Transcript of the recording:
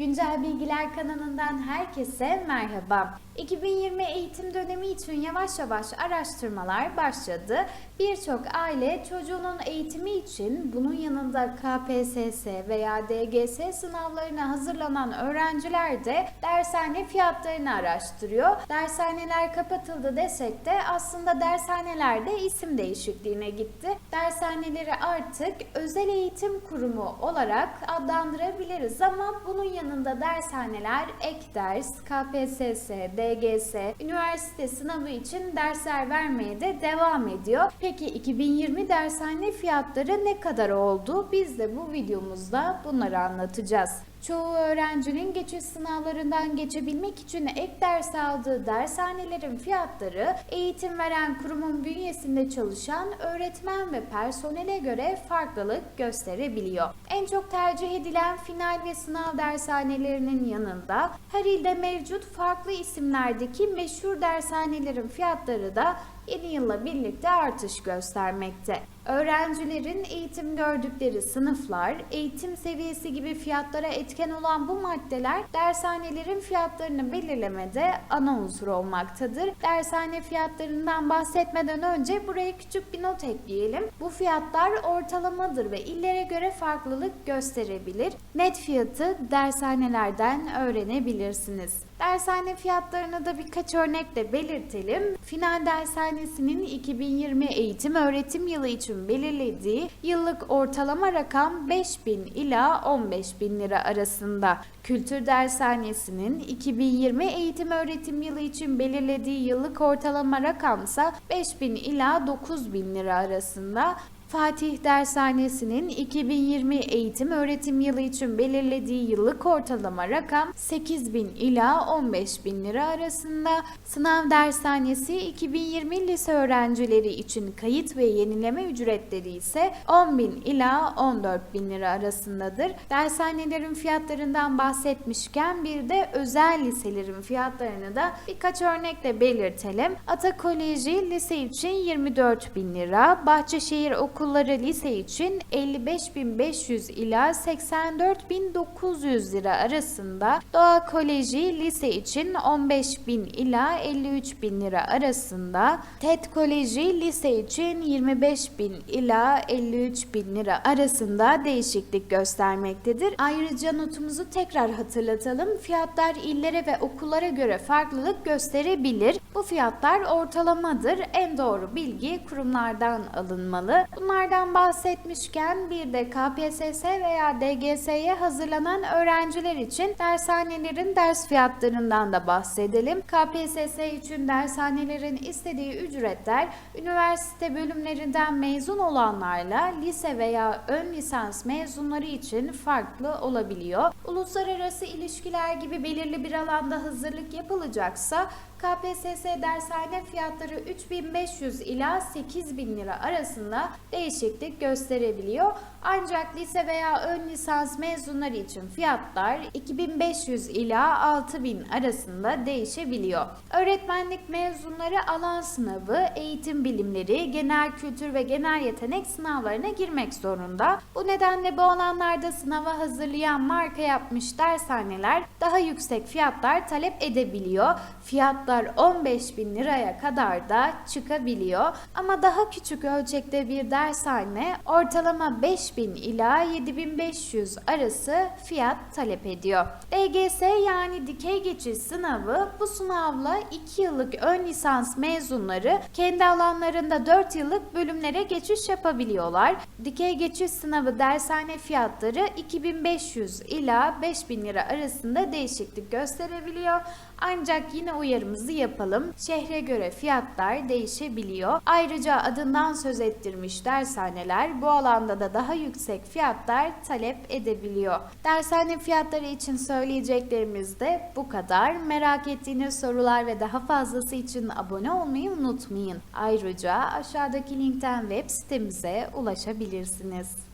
Güncel Bilgiler kanalından herkese merhaba. 2020 eğitim dönemi için yavaş yavaş araştırmalar başladı. Birçok aile çocuğunun eğitimi için bunun yanında KPSS veya DGS sınavlarına hazırlanan öğrenciler de dershane fiyatlarını araştırıyor. Dershaneler kapatıldı desek de aslında dershanelerde isim değişikliğine gitti. Dershaneleri artık özel eğitim kurumu olarak adlandırabiliriz ama bunun yanında dershaneler ek ders, KPSS, DGS, üniversite sınavı için dersler vermeye de devam ediyor. Peki 2020 dershane fiyatları ne kadar oldu? Biz de bu videomuzda bunları anlatacağız. Çoğu öğrencinin geçiş sınavlarından geçebilmek için ek ders aldığı dershanelerin fiyatları eğitim veren kurumun bünyesinde çalışan öğretmen ve personele göre farklılık gösterebiliyor. En çok tercih edilen final ve sınav dershanelerinin yanında her ilde mevcut farklı isimlerdeki meşhur dershanelerin fiyatları da yeni yılla birlikte artış göstermekte. Öğrencilerin eğitim gördükleri sınıflar, eğitim seviyesi gibi fiyatlara etken olan bu maddeler dershanelerin fiyatlarını belirlemede ana unsur olmaktadır. Dershane fiyatlarından bahsetmeden önce buraya küçük bir not ekleyelim. Bu fiyatlar ortalamadır ve illere göre farklılık gösterebilir. Net fiyatı dershanelerden öğrenebilirsiniz. Dershane fiyatlarını da birkaç örnekle belirtelim. Final Dershanesi'nin 2020 eğitim öğretim yılı için belirlediği yıllık ortalama rakam 5000 ila 15000 lira arasında. Kültür Dershanesi'nin 2020 eğitim öğretim yılı için belirlediği yıllık ortalama rakamsa 5000 ila 9000 lira arasında. Fatih Dershanesi'nin 2020 eğitim öğretim yılı için belirlediği yıllık ortalama rakam 8000 ila 15000 lira arasında. Sınav Dershanesi 2020 lise öğrencileri için kayıt ve yenileme ücretleri ise 10.000 ila 14.000 lira arasındadır. Dershanelerin fiyatlarından bahsetmişken bir de özel liselerin fiyatlarını da birkaç örnekle belirtelim. Ata Koleji lise için 24.000 lira, Bahçeşehir Okulları lise için 55.500 ila 84.900 lira arasında, Doğa Koleji lise için 15.000 ila 53.000 lira arasında, TED Koleji lise için 25.000 ila 53.000 lira arasında değişiklik göstermektedir. Ayrıca notumuzu tekrar hatırlatalım. Fiyatlar illere ve okullara göre farklılık gösterebilir. Bu fiyatlar ortalamadır. En doğru bilgi kurumlardan alınmalı. Bunlardan bahsetmişken bir de KPSS veya DGS'ye hazırlanan öğrenciler için dershanelerin ders fiyatlarından da bahsedelim. KPSS için dershanelerin istediği ücretler üniversite bölümlerinden mezun olanlarla lise veya ön lisans mezunları için farklı olabiliyor. Uluslararası ilişkiler gibi belirli bir alanda hazırlık yapılacaksa KPSS dershane fiyatları 3500 ila 8000 lira arasında değişiklik gösterebiliyor. Ancak lise veya ön lisans mezunları için fiyatlar 2500 ila 6000 arasında değişebiliyor. Öğretmenlik mezunları alan sınavı, eğitim bilimleri, genel kültür ve genel yetenek sınavlarına girmek zorunda. Bu nedenle bu alanlarda sınava hazırlayan marka yapmış dershaneler daha yüksek fiyatlar talep edebiliyor. Fiyatlar 15 bin liraya kadar da çıkabiliyor. Ama daha küçük ölçekte bir dershane ortalama 5000 ila 7500 arası fiyat talep ediyor. DGS yani dikey geçiş sınavı bu sınavla 2 yıllık ön lisans mezunları kendi alanlarında 4 yıllık bölümlere geçiş yapabiliyorlar. Dikey geçiş sınavı dershane fiyatları 2500 ila 5000 lira arasında değişiklik gösterebiliyor. Ancak yine uyarımızı yapalım. Şehre göre fiyatlar değişebiliyor. Ayrıca adından söz ettirmiş dershaneler bu alanda da daha yüksek fiyatlar talep edebiliyor. Dershane fiyatları için söyleyeceklerimiz de bu kadar. Merak ettiğiniz sorular ve daha fazlası için abone olmayı unutmayın. Ayrıca aşağıdaki linkten web sitemize ulaşabilirsiniz.